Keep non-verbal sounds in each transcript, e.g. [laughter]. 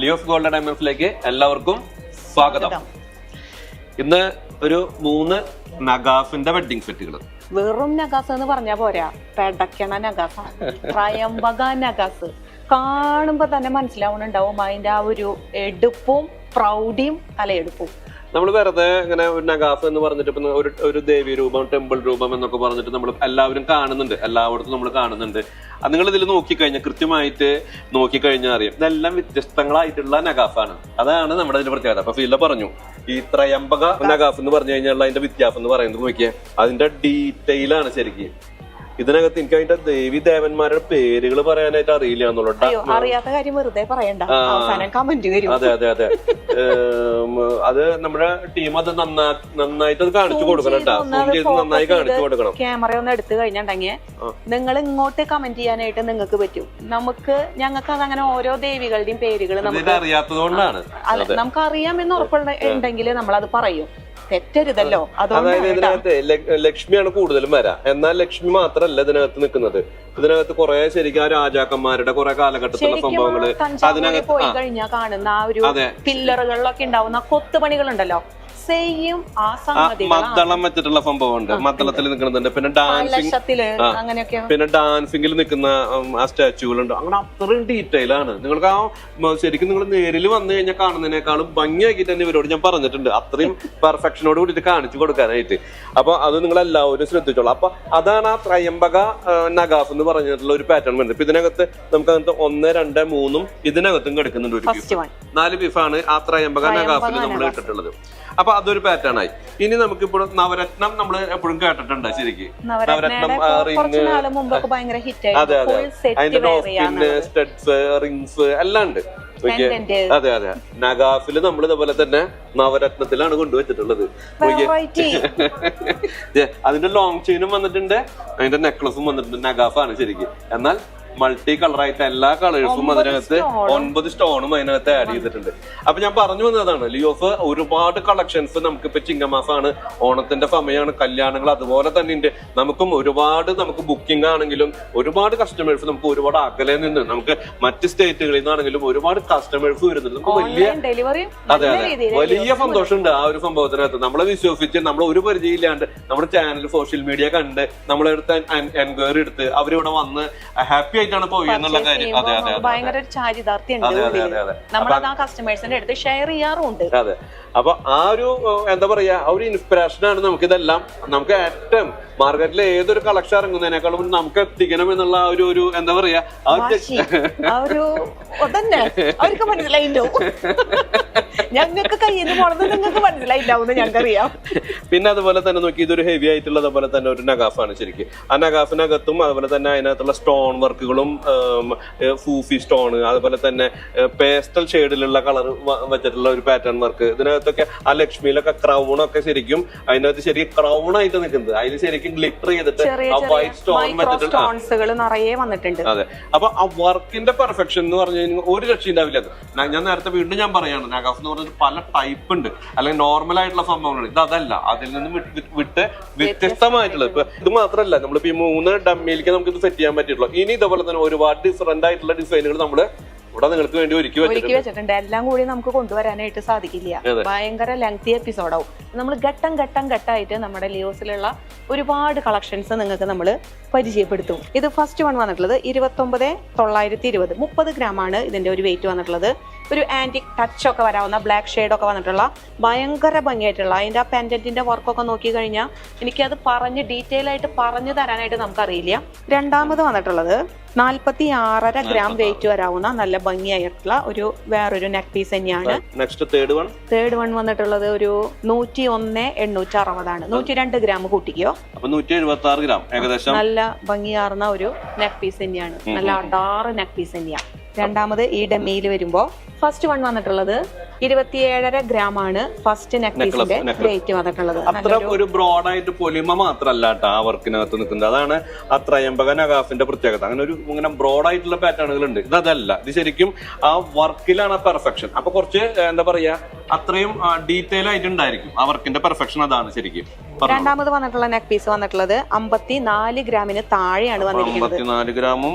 ലിയോഫ് golden ഡയമണ്ട്സിലേക്ക് എല്ലാവർക്കും സ്വാഗതം. ഇന്ന് ഒരു മൂന്ന് നഗാഫിന്റെ വെഡിങ് സെറ്റുകൾ വെറും നഗാസ് എന്ന് പറഞ്ഞാ പോരാ. പെടക്കണ നഗാസ ത്രയംബക നഗാസ് കാണുമ്പോ തന്നെ മനസ്സിലാവുന്നുണ്ടാവും അതിന്റെ ആ ഒരു എടുപ്പും പ്രൗഢിയും തലയെടുപ്പും. നമ്മൾ വെറുതെ ഇങ്ങനെ ഒരു നഗാഫ് എന്ന് പറഞ്ഞിട്ട് ഇപ്പൊ ഒരു ഒരു ദേവി രൂപം ടെമ്പിൾ രൂപം എന്നൊക്കെ പറഞ്ഞിട്ട് നമ്മൾ എല്ലാവരും കാണുന്നുണ്ട്. എല്ലായിടത്തും നമ്മൾ കാണുന്നുണ്ട്. അത് നിങ്ങൾ ഇതിൽ നോക്കിക്കഴിഞ്ഞാൽ കൃത്യമായിട്ട് നോക്കിക്കഴിഞ്ഞാൽ അറിയാം. ഇതെല്ലാം വ്യത്യസ്തങ്ങളായിട്ടുള്ള നഗാഫാണ് അതാണ് നമ്മുടെ ഇതിന്റെ പ്രത്യേകത. അപ്പൊ ഫീല പറഞ്ഞു ഈ ത്രയംബക നഗാഫ് എന്ന് പറഞ്ഞു കഴിഞ്ഞാൽ അതിന്റെ വ്യത്യാസം എന്ന് പറയുന്നത് നോക്കിയാൽ അതിന്റെ ഡീറ്റെയിൽ ആണ് ശരിക്കും. ഇതിനകത്ത് എനിക്ക് അതിന്റെ ദേവി ദേവന്മാരുടെ പേരുകൾ പറയാനായിട്ട് അറിയില്ല എന്നുള്ളത് അറിയാത്ത കാര്യം വെറുതെ പറയണ്ട. ആ. അവസാനം കമന്റ് വരും. അതെ അതെ അതെ. അത് നമ്മുടെ ടീം അത് നന്നാ നന്നായിട്ട് അത് കാണിച്ചു കൊടുക്കണം നന്നായി കാണിച്ചു കൊടുക്കണം. ക്യാമറ ഒന്ന് എടുത്തു കഴിഞ്ഞിട്ടുണ്ടെങ്കിൽ. നിങ്ങൾ ഇങ്ങോട്ട് കമന്റ് ചെയ്യാനായിട്ട് നിങ്ങൾക്ക് പറ്റും. നമുക്ക് ഞങ്ങൾക്ക് അത് അങ്ങനെ ഓരോ ദേവികളുടെയും പേരുകൾ നമുക്ക് അറിയാത്തതുകൊണ്ടാണ് നമുക്ക് അറിയാമെന്ന് ഉറപ്പുള്ള ഉണ്ടെങ്കിൽ നമ്മൾ അത് പറയും. തെറ്റരുതല്ലോ. അതായത് ഇതിനകത്ത് ലക്ഷ്മിയാണ് കൂടുതലും വരാ. എന്നാൽ ലക്ഷ്മി മാത്രല്ല ഇതിനകത്ത് നിൽക്കുന്നത് ഇതിനകത്ത് കുറെ ശരിക്കും ആ രാജാക്കന്മാരുടെ കുറെ കാലഘട്ടത്തിലുള്ള സംഭവങ്ങൾ അതിനകത്ത് പോയി കഴിഞ്ഞാൽ കാണുന്ന ആ ഒരു. പില്ലറുകളിലൊക്കെ ഉണ്ടാവുന്ന കൊത്തുപണികൾ ഉണ്ടല്ലോ മദ്ദളം വെച്ചിട്ടുള്ള സംഭവമുണ്ട്. മദ്ദളത്തിൽ നിൽക്കുന്നുണ്ട്. പിന്നെ ഡാൻസിങ് പിന്നെ ഡാൻസിംഗിൽ നിൽക്കുന്ന ആ സ്റ്റാച്ചുകളുണ്ട് അങ്ങനെ അത്രയും ഡീറ്റെയിൽ ആണ്. നിങ്ങൾക്ക് ആ ശരിക്കും നിങ്ങൾ നേരിൽ വന്നു കഴിഞ്ഞാൽ കാണുന്നതിനേക്കാളും ഭംഗിയാക്കിയിട്ട് തന്നെ ഇവരോട് ഞാൻ പറഞ്ഞിട്ടുണ്ട്. അത്രയും പെർഫെക്ഷനോട് കൂടിയിട്ട് കാണിച്ചു കൊടുക്കാനായിട്ട്. അപ്പൊ അത് നിങ്ങൾ എല്ലാവരും ശ്രദ്ധിച്ചോളൂ. അപ്പൊ അതാണ് ആ ത്രയംബക നഗാഫ് എന്ന് പറഞ്ഞിട്ടുള്ള ഒരു പാറ്റേൺ വരുന്നത്. ഇപ്പൊ ഇതിനകത്ത് നമുക്ക് അതിനകത്ത് ഒന്ന് രണ്ട് മൂന്നും ഇതിനകത്തും കിടക്കുന്നുണ്ട് ഒരു നാല് ബീഫാണ് ആ ത്രയംബക നഗാഫിൽ നമ്മൾ ഇട്ടിട്ടുള്ളത്. അപ്പൊ അതൊരു പാറ്റേൺ ആയി. ഇനി നമുക്ക് നമുക്കിപ്പോൾ നവരത്നം നമ്മൾ എപ്പോഴും കേട്ടിട്ടുണ്ട് ശരിക്കും. നവരത്നം റിംഗ് അതെ അതെ. അതിന്റെ പിന്നെ സ്റ്റഡ്സ് റിങ്സ് എല്ലാം ഉണ്ട്. അതെ അതെ. നഗാഫിൽ നമ്മൾ ഇതുപോലെ തന്നെ നവരത്നത്തിലാണ് കൊണ്ടുവച്ചിട്ടുള്ളത്. [laughs] അതിന്റെ ലോങ് ചെയിനും വന്നിട്ടുണ്ട്. അതിന്റെ നെക്ലസും വന്നിട്ടുണ്ട്. നഗാഫാണ് ശരിക്കും. എന്നാൽ മൾട്ടി കളറായിട്ട് എല്ലാ കളേഴ്സും അതിനകത്ത്. ഒൻപത് സ്റ്റോണും അതിനകത്ത് ആഡ് ചെയ്തിട്ടുണ്ട്. അപ്പൊ ഞാൻ പറഞ്ഞു വന്നതാണ് ലിയോഫ് ഒരുപാട് കളക്ഷൻസ് നമുക്കിപ്പോ ചിങ്ങമാസമാണ് ഓണത്തിന്റെ സമയമാണ് കല്യാണങ്ങൾ അതുപോലെ തന്നെ ഉണ്ട്. നമുക്കും ഒരുപാട് നമുക്ക് ബുക്കിംഗ് ആണെങ്കിലും ഒരുപാട് കസ്റ്റമേഴ്സ് നമുക്ക് ഒരുപാട് അകലെ നിന്ന് നമുക്ക് മറ്റ് സ്റ്റേറ്റുകളിൽ നിന്നാണെങ്കിലും ഒരുപാട് കസ്റ്റമേഴ്സ് വരുന്നുണ്ട്. നമുക്ക് വലിയ അതെ അതെ. വലിയ സന്തോഷമുണ്ട് ആ ഒരു സംഭവത്തിനകത്ത്. നമ്മളെ വിശ്വസിച്ച് നമ്മൾ ഒരു പരിചയമില്ലാണ്ട് നമ്മുടെ ചാനൽ സോഷ്യൽ മീഡിയ കണ്ട് നമ്മളെടുത്ത് എൻക്വയറി എടുത്ത് അവരിവിടെ വന്ന് ഹാപ്പി ആയിട്ടാണ് പോയി എന്നുള്ള കാര്യം. അതെ അതെ ഭയങ്കര ഒരു ചാരിതാർത്ഥ്യം അതെ, അതെ, അതെ, അതെ. നമ്മളത് ആ കസ്റ്റമേഴ്സിന്റെ അടുത്ത് ഷെയർ ചെയ്യാറുണ്ട്. അതെ. അപ്പൊ ആ ഒരു എന്താ പറയാ ആ ഒരു ഇൻസ്പിറേഷൻ ആണ് നമുക്ക് ഇതെല്ലാം നമുക്ക് ഏറ്റവും മാർക്കറ്റിൽ ഏതൊരു കളക്ഷൻ ഇറങ്ങുന്നതിനേക്കാളും നമുക്ക് എത്തിക്കണം എന്നുള്ള ആ ഒരു ഒരു എന്താ പറയാ ആ ഒരു അതന്നെ. അവർക്ക് മനസ്സിലായില്ലോ. ഞങ്ങൾക്ക് കയ്യിൽ നിന്ന് പോണത് നിങ്ങൾക്ക് മനസ്സിലായില്ലാവുന്ന ഞങ്ങൾക്കറിയാം പിന്നെ അതുപോലെ തന്നെ നോക്കി ഇതൊരു ഹെവി ആയിട്ടുള്ളത് അതുപോലെ തന്നെ ഒരു നഗാഫാണ് ശരിക്കും. ആ നഗാഫിനകത്തും അതുപോലെ തന്നെ അതിനകത്തുള്ള സ്റ്റോൺ വർക്കുകളും ഫൂഫി സ്റ്റോൺ അതുപോലെ തന്നെ പേസ്റ്റൽ ഷെയ്ഡിലുള്ള കളർ വെച്ചിട്ടുള്ള ഒരു പാറ്റേൺ വർക്ക് ഇതിനകത്തൊക്കെ ആ ലക്ഷ്മിയിലൊക്കെ ക്രൗണൊക്കെ ശരിക്കും അതിനകത്ത് ശരിക്കും ക്രൗൺ ആയിട്ട് നിൽക്കുന്നത്. അതിൽ ശരിക്കും ഗ്ലിറ്റർ ചെയ്തിട്ട് ആ വൈറ്റ് സ്റ്റോൺ മൈക്രോ വെച്ചിട്ട് ആ, സ്റ്റോൺസുകൾ നിറയെ വന്നിട്ടുണ്ട്. അതെ. അപ്പൊ ആ വർക്കിന്റെ പെർഫെക്ഷൻ എന്ന് പറഞ്ഞു ഒരു രക്ഷ ഉണ്ടാവില്ല ഞാൻ നേരത്തെ വീണ്ടും ഞാൻ പറയാണ് നാഗാസ് എന്ന് പറഞ്ഞാൽ പല ടൈപ്പ് ഉണ്ട്. അല്ലെങ്കിൽ നോർമൽ ആയിട്ടുള്ള സംഭവങ്ങളുണ്ട്. ഇത് അതല്ല. അതിൽ നിന്ന് വിട്ട് വ്യത്യസ്തമായിട്ടുള്ളത്. ഇപ്പൊ ഇത് മാത്രമല്ല നമ്മളിപ്പോ ഈ മൂന്ന് ഡമ്മിയിലേക്ക് നമുക്ക് ഇത് സെറ്റ് ചെയ്യാൻ പറ്റിയിട്ടുള്ളൂ. ഇനി ഇതുപോലെ തന്നെ ഒരുപാട് ഡിഫറെന്റ് ആയിട്ടുള്ള ഡിസൈനുകൾ നമ്മൾ ഇവിടെ നിങ്ങൾക്ക് വേണ്ടി ഒരുക്കി ഒരുക്കി വെച്ചിട്ടുണ്ട്. എല്ലാം കൂടി നമുക്ക് കൊണ്ടുവരാനായിട്ട് സാധിക്കില്ല. ഭയങ്കര ലെങ്തി എപ്പിസോഡാവും നമ്മൾ ഘട്ടം ഘട്ടം ഘട്ടമായിട്ട് നമ്മുടെ ലിയോസിലുള്ള ഒരുപാട് കളക്ഷൻസ് നിങ്ങൾക്ക് നമ്മൾ പരിചയപ്പെടുത്തും. ഇത് ഫസ്റ്റ് വൺ വന്നിട്ടുള്ളത് ഇരുപത്തൊമ്പത് തൊള്ളായിരത്തി ഇരുപത്. മുപ്പത് ഗ്രാം ആണ് ഇതിന്റെ ഒരു വെയിറ്റ് വന്നിട്ടുള്ളത്. ഒരു ആന്റിക് ടച്ച് ഒക്കെ വരാവുന്ന ബ്ലാക്ക് ഷെയ്ഡ് ഒക്കെ വന്നിട്ടുള്ള ഭയങ്കര ഭംഗിയായിട്ടുള്ള അതിന്റെ ആ പെൻഡന്റിന്റെ വർക്കൊക്കെ നോക്കി കഴിഞ്ഞാൽ എനിക്കത് പറഞ്ഞ് ഡീറ്റെയിൽ ആയിട്ട് പറഞ്ഞു തരാനായിട്ട് നമുക്കറിയില്ല. രണ്ടാമത് വന്നിട്ടുള്ളത് നാൽപ്പത്തി ആറര ഗ്രാം വെയിറ്റ് വരാവുന്ന നല്ല ഭംഗിയായിട്ടുള്ള ഒരു വേറൊരു നെക്ക് പീസ് തന്നെയാണ്. Next third one third one വന്നിട്ടുള്ളത് ഒരു നൂറ്റി ഒന്ന് എണ്ണൂറ്റി അറുപതാണ് നൂറ്റി രണ്ട് ഗ്രാം കൂട്ടിക്കോ ഗ്രാം ഏകദേശം? നല്ല ഭംഗിയാർന്ന ഒരു നെക്ക് പീസ് തന്നെയാണ്. നല്ല അടാറ് നെക്ക് പീസ് തന്നെയാണ്. രണ്ടാമത് ഈ ഡെമ്മിയിൽ വരുമ്പോ ഫസ്റ്റ് വൺ വന്നിട്ടുള്ളത് ഇരുപത്തിയേഴര ഗ്രാം ആണ് ഫസ്റ്റ് നെക്ലസിന്റെ റേറ്റ് വന്നിട്ടുള്ളത്. അത്ര ഒരു ബ്രോഡ് ആയിട്ട് പൊലിമ മാത്രല്ല ആ വർക്കിനകത്ത് നിൽക്കുന്നത്. അതാണ് ആ ത്രയംബക നഗാഫിന്റെ പ്രത്യേകത. അങ്ങനെ ഒരു ഇങ്ങനെ ബ്രോഡായിട്ടുള്ള പാറ്റേണുകൾ ഉണ്ട് ഇത് അതല്ല ഇത് ശരിക്കും ആ വർക്കിലാണ് ആ പെർഫെക്ഷൻ അപ്പൊ കുറച്ച് എന്താ പറയാ അത്രയും ഡീറ്റെയിൽ ആയിട്ടുണ്ടായിരിക്കും ആ വർക്കിന്റെ പെർഫെക്ഷൻ അതാണ് ശരിക്കും. രണ്ടാമത് വന്നിട്ടുള്ള നെക്ക് പീസ് വന്നിട്ടുള്ളത് അമ്പത്തി നാല് ഗ്രാമിന് താഴെയാണ് വന്നിരിക്കുന്നത്. അമ്പത്തിനാല് ഗ്രാമും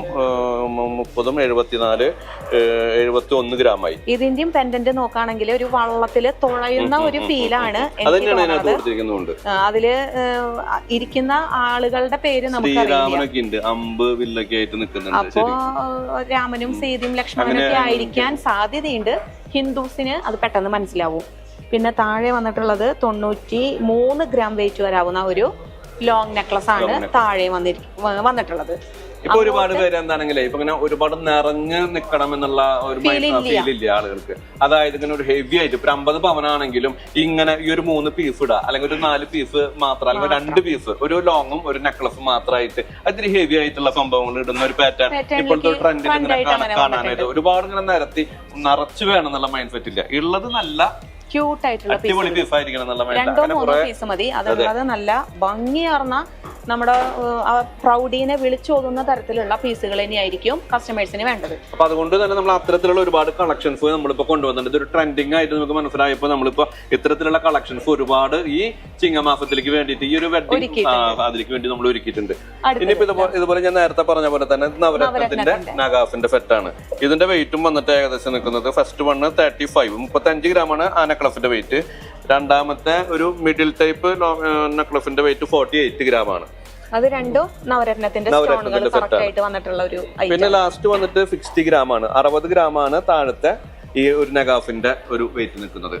മുപ്പതും എഴുപത്തിനാല് എഴുപത്തി ഒന്ന് ഗ്രാമായി. ഇതിന്റെയും പെൻഡന്റ് നോക്കുകയാണെങ്കിൽ ഒരു വള്ളത്തിൽ തുഴയുന്ന ഒരു ഫീലാണ് എനിക്ക് തോന്നുന്നത്. അതിൽ ഇരിക്കുന്ന ആളുകളുടെ പേര് നമുക്ക് അമ്പ് വില്ലൊക്കെ ആയിട്ട് നിൽക്കുന്നുണ്ട്. അപ്പോ രാമനും സീതയും ലക്ഷ്മണനും ഒക്കെ ആയിരിക്കാൻ സാധ്യതയുണ്ട്. ഹിന്ദുസിന് അത് പെട്ടെന്ന് മനസ്സിലാവും. പിന്നെ താഴെ വന്നിട്ടുള്ളത് തൊണ്ണൂറ്റി മൂന്ന് ഗ്രാം വെയിറ്റ് വരാവുന്ന ഒരു ലോങ് നെക്ലസ് ആണ് താഴെ വന്നിട്ടുള്ളത്. ഇപ്പൊ ഒരുപാട് പേര് എന്താണെങ്കിലേ ഇപ്പൊ ഇങ്ങനെ ഒരുപാട് നിറഞ്ഞ് നിക്കണം എന്നുള്ള ഒരു. ഫീൽ ഇല്ല. ആളുകൾക്ക്. അതായത് ഇങ്ങനെ ഒരു ഹെവി ആയിട്ട് ഇപ്പൊ അമ്പത് പവനാണെങ്കിലും ഇങ്ങനെ ഈ ഒരു മൂന്ന് പീസ് ഇടുക അല്ലെങ്കിൽ ഒരു നാല് പീസ് മാത്രം അല്ലെങ്കിൽ രണ്ട് പീസ് ഒരു ലോങ്ങും ഒരു നെക്ലസും മാത്രമായിട്ട് അതിരി ഹെവി ആയിട്ടുള്ള സംഭവങ്ങൾ ഇടുന്ന ഒരു പാറ്റേൺ ഇപ്പോഴത്തെ ലേക്ക് ട്രെൻഡിൽ ഇങ്ങനെ കാണാനായിട്ട് ഒരുപാട് ഇങ്ങനെ നിരത്തി നിറച്ചു വേണം എന്നുള്ള മൈൻഡ് സെറ്റ് ഇല്ല. ഉള്ളത് നല്ല ക്യൂട്ട് ആയിട്ടുള്ള പീസ് രണ്ടോ മൂന്നോ പീസ് മതി. അതുള്ളത് നല്ല ഭംഗിയാർന്ന നമ്മുടെ പ്രൗഡീനെ വിളിച്ചോതുന്ന തരത്തിലുള്ള പീസുകൾ തന്നെയായിരിക്കും കസ്റ്റമേഴ്സിന് വേണ്ടത്. അപ്പൊ അതുകൊണ്ട് തന്നെ നമ്മൾ അത്തരത്തിലുള്ള ഒരുപാട് കളക്ഷൻസ് നമ്മളിപ്പോ കൊണ്ടുവന്നിട്ടുണ്ട്. ഇതൊരു ട്രെൻഡിങ് ആയിട്ട് നമുക്ക് മനസ്സിലായപ്പോ നമ്മളിപ്പോ ഇത്തരത്തിലുള്ള കളക്ഷൻസ് ഒരുപാട് ഈ ചിങ്ങമാസത്തിലേക്ക് വേണ്ടിയിട്ട് ഈ ഒരു വെഡിങ് അതിലേക്ക് വേണ്ടി നമ്മൾ ഒരുക്കിയിട്ടുണ്ട്. ഇനിയിപ്പോ ഇതുപോലെ ഇതുപോലെ ഞാൻ നേരത്തെ പറഞ്ഞ പോലെ തന്നെ നവരത്നത്തിന്റെ നഗാസിന്റെ സെറ്റാണ് ഇതിന്റെ വെയിറ്റും വന്നിട്ട് ഏകദേശം നിൽക്കുന്നത് ഫസ്റ്റ് വണ് തേർട്ടി ഫൈവ് മുപ്പത്തഞ്ച് ഗ്രാം ഗ്രാമാണ് ആനക്ലഫിന്റെ നെക്ലഫിന്റെ വെയിറ്റ് രണ്ടാമത്തെ ഒരു മിഡിൽ ടൈപ്പ് നെക്ലസിന്റെ വെയിറ്റ് ഫോർട്ടി എയ്റ്റ് ഗ്രാം ആണ്. അത് രണ്ടും നവരത്നത്തിന്റെ ആയിട്ട് വന്നിട്ടുള്ള ഒരു പിന്നെ ലാസ്റ്റ് വന്നിട്ട് സിക്സ്റ്റി ഗ്രാം ആണ്. അറുപത് ഗ്രാം ആണ് താഴത്തെ ഈ ഒരു നഗാഫിന്റെ ഒരു വെയിറ്റ് നിൽക്കുന്നത്.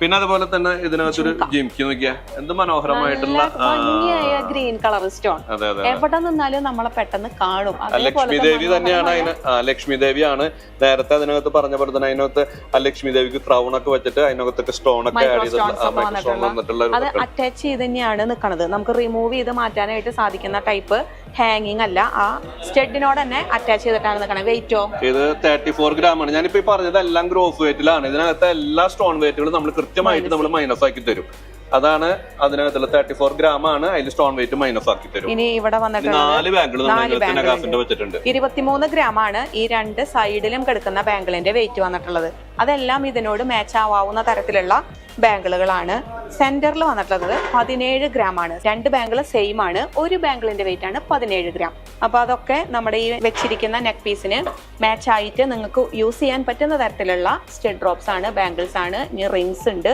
പിന്നെ അതുപോലെ തന്നെ ഇതിനകത്തൊരു ജിംക്കി നോക്കിയാ എന്ത് മനോഹരമായിട്ടുള്ള ഗ്രീൻ കളർ സ്റ്റോൺ എവിടെ നിന്നാലും നമ്മളെ പെട്ടെന്ന് കാണും. ലക്ഷ്മി ദേവി തന്നെയാണ് അതിന് ലക്ഷ്മി ദേവിയാണ്. നേരത്തെ അതിനകത്ത് പറഞ്ഞ പോലെ തന്നെ അതിനകത്ത് ആ ലക്ഷ്മി ദേവിക്ക് ക്രൗൺ ഒക്കെ വെച്ചിട്ട് അതിനകത്തൊക്കെ സ്റ്റോൺ ഒക്കെ ആഡ് ചെയ്തിട്ടുള്ള അത് അറ്റാച്ച് ചെയ്ത് തന്നെയാണ് നിൽക്കുന്നത് നമുക്ക് റിമൂവ് ചെയ്ത് മാറ്റാനായിട്ട് സാധിക്കുന്ന ടൈപ്പ് ഹാങ്ങിങ് അല്ല ആ സ്റ്റെഡിനോട് തന്നെ അറ്റാച്ച് ചെയ്തിട്ടാണ് നിൽക്കണത് വെയിറ്റോ ഇത് തേർട്ടി ഫോർ ഗ്രാം ആണ് ഞാനിപ്പോ ഈ പറഞ്ഞത് എല്ലാം ഗ്രോസ് വെയിറ്റിലാണ് ഇതിനകത്ത് എല്ലാ സ്റ്റോൺ വെയിറ്റുകളും നമ്മൾ കൃത്യമായിട്ട് നമ്മൾ മൈനസ് ആക്കി തരും. അതാണ് അതിനകത്തുള്ള തേർട്ടി ഫോർ ഗ്രാം ആണ് അതിൽ സ്റ്റോൺ വെയിറ്റ് മൈനസ് ആക്കി തരും. ഇനി ഇവിടെ വന്നിട്ടുണ്ട് നാല് വെച്ചിട്ടുണ്ട്. ഇരുപത്തിമൂന്ന് ഗ്രാം ആണ് ഈ രണ്ട് സൈഡിലും കിടക്കുന്ന ബാങ്കിളിന്റെ വെയിറ്റ് വന്നിട്ടുള്ളത്. അതെല്ലാം ഇതിനോട് മാച്ച് ആവാവുന്ന തരത്തിലുള്ള ബാങ്കിളുകളാണ് സെന്ററിൽ വന്നിട്ടുള്ളത് പതിനേഴ് ഗ്രാം ആണ്. രണ്ട് ബാങ്കിൾ സെയിം ആണ്. ഒരു ബാങ്കിളിന്റെ വെയിറ്റ് ആണ് പതിനേഴ് ഗ്രാം അപ്പൊ അതൊക്കെ നമ്മുടെ ഈ വെച്ചിരിക്കുന്ന നെക്ക് പീസിന് മാച്ച് ആയിട്ട് നിങ്ങൾക്ക് യൂസ് ചെയ്യാൻ പറ്റുന്ന തരത്തിലുള്ള സ്റ്റെഡ് ഡ്രോപ്സ് ആണ് ബാംഗിൾസ് ആണ് ഇനി റിങ്സ് ഉണ്ട്.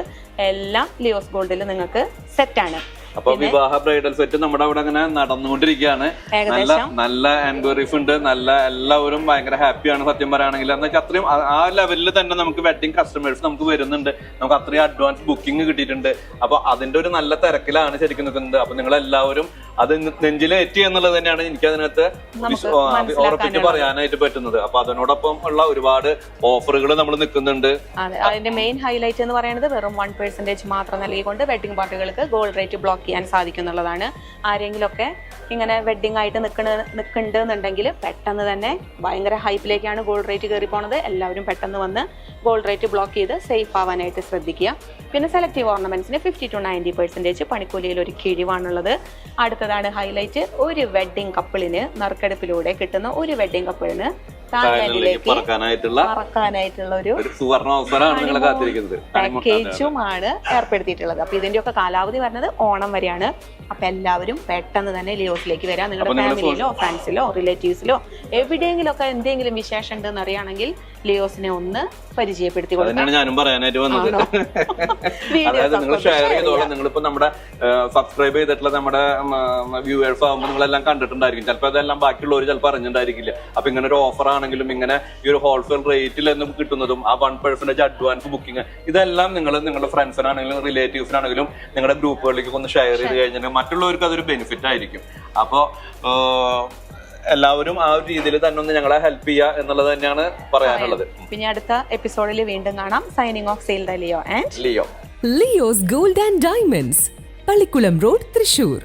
എല്ലാം ലിയോസ് ഗോൾഡിൽ നിങ്ങൾക്ക് സെറ്റ് ആണ്. അപ്പൊ വിവാഹ ബ്രൈഡൽ സെറ്റ് നമ്മുടെ അവിടെ അങ്ങനെ നടന്നുകൊണ്ടിരിക്കുകയാണ്. നല്ല നല്ല എൻക്വയറീസ് ഉണ്ട്. നല്ല എല്ലാവരും ഭയങ്കര ഹാപ്പിയാണ് സത്യം പറയുകയാണെങ്കിൽ. എന്ന് വെച്ചാൽ അത്രയും ആ- ലെവലിൽ തന്നെ നമുക്ക് വെഡിങ് കസ്റ്റമേഴ്സ് നമുക്ക് വരുന്നുണ്ട്. നമുക്ക് അത്രയും അഡ്വാൻസ് ബുക്കിംഗ് കിട്ടിയിട്ടുണ്ട്. അപ്പൊ അതിന്റെ ഒരു നല്ല തിരക്കിലാണ് ശരിക്കും നിൽക്കുന്നത്. അപ്പൊ നിങ്ങൾ എല്ലാവരും അത് നെഞ്ചിലേറ്റി എന്നുള്ളത് തന്നെയാണ് എനിക്ക് അതിനകത്ത് ഉറപ്പിച്ച് പറയാനായിട്ട് പറ്റുന്നത്. അപ്പൊ അതിനോടൊപ്പം ഉള്ള ഒരുപാട് ഓഫറുകൾ നമ്മൾ നിൽക്കുന്നുണ്ട്. അതെ അതിന്റെ മെയിൻ ഹൈലൈറ്റ് എന്ന് പറയുന്നത് വെറും വൺ പെർസെന്റേജ് മാത്രം നൽകിക്കൊണ്ട് വെഡിങ് പാർട്ടികൾക്ക് ഗോൾഡ് റേറ്റ് ബ്ലോക്ക് ചെയ്യാൻ സാധിക്കും എന്നുള്ളതാണ് ആരെങ്കിലുമൊക്കെ ഇങ്ങനെ വെഡിങ് ആയിട്ട് നിൽക്കണ എന്നുണ്ടെങ്കിൽ പെട്ടെന്ന് തന്നെ ഭയങ്കര ഹൈപ്പിലേക്കാണ് ഗോൾഡ് റേറ്റ് കയറി പോണത്. എല്ലാവരും പെട്ടെന്ന് വന്ന് ഗോൾഡ് റേറ്റ് ബ്ലോക്ക് ചെയ്ത് സേഫ് ആവാനായിട്ട് ശ്രദ്ധിക്കുക. പിന്നെ സെലക്റ്റീവ് ഓർണമെന്റ്സിന് ഫിഫ്റ്റി ടു നയന്റി പെർസെന്റേജ് പണിക്കൂലിയിൽ ഒരു കിഴിവാണുള്ളത്. അടുത്തതാണ് ഹൈലൈറ്റ് ഒരു വെഡ്ഡിംഗ് കപ്പിളിന് നറുക്കെടുപ്പിലൂടെ കിട്ടുന്ന ഒരു വെഡ്ഡിംഗ് കപ്പിളിന് തായ്ലൻഡിലേക്ക് പറക്കാനായിട്ടുള്ള പറക്കാനായിട്ടുള്ള ഒരു സുവർണ അവസരമാണ് നിങ്ങളെ കാത്തിരിക്കുന്നത്. പാക്കേജുമാണ് ഏർപ്പെടുത്തിയിട്ടുള്ളത്. അപ്പൊ ഇതിന്റെ ഒക്കെ കാലാവധി വരുന്നത് ഓണം വരെയാണ്. അപ്പൊ എല്ലാവരും പെട്ടെന്ന് തന്നെ ലിയോസിലേക്ക് വരാം. നിങ്ങളുടെ നിങ്ങൾ ഫാമിലിയിലോ ഫ്രണ്ട്സിലോ റിലേറ്റീവ്സിലോ എവിടെയെങ്കിലും ഒക്കെ എന്തെങ്കിലും വിശേഷം ഉണ്ടെന്ന് അറിയുകയാണെങ്കിൽ ലിയോസിനെ ഒന്ന് പരിചയപ്പെടുത്തി കൊടുക്കാം. ഞാനും പറയാനായിട്ട് വന്നത്. [laughs] അതായത് നിങ്ങൾ ഷെയർ ചെയ്തോളാം. നിങ്ങളിപ്പോ നമ്മുടെ സബ്സ്ക്രൈബ് ചെയ്തിട്ടുള്ള നമ്മുടെ വ്യൂവേഴ്സ് ആകുമ്പോൾ നിങ്ങളെല്ലാം കണ്ടിട്ടുണ്ടായിരിക്കും. ചിലപ്പോൾ അതെല്ലാം ബാക്കിയുള്ളവർ ചിലപ്പോൾ അറിഞ്ഞിട്ടുണ്ടായിരിക്കില്ല. അപ്പൊ ഇങ്ങനെ ഒരു ഓഫർ ആണെങ്കിലും ഇങ്ങനെ ഈ ഒരു ഹോൾസെയിൽ റേറ്റിൽ എന്നും കിട്ടുന്നതും ആ വൺ പേഴ്സന്റേജ് അഡ്വാൻസ് ബുക്കിംഗ് ഇതെല്ലാം നിങ്ങൾ നിങ്ങളുടെ ഫ്രണ്ട്സിനാണെങ്കിലും റിലേറ്റീവ്സിനാണെങ്കിലും നിങ്ങളുടെ ഗ്രൂപ്പുകളിലേക്ക് ഒന്ന് ഷെയർ ചെയ്ത് കഴിഞ്ഞാൽ മറ്റുള്ളവർക്ക് അതൊരു ബെനിഫിറ്റ് ആയിരിക്കും. അപ്പോൾ എല്ലാവരും ആ ഒരു രീതിയിൽ തന്നെ ഒന്ന് ഞങ്ങളെ ഹെൽപ്പ് ചെയ്യുക എന്നുള്ളത് തന്നെയാണ് പറയാനുള്ളത്. പിന്നെ അടുത്ത എപ്പിസോഡിൽ വീണ്ടും കാണാം. Signing off sale Leo and Leo Leo's gold and diamonds Pallikkulam road Thrissur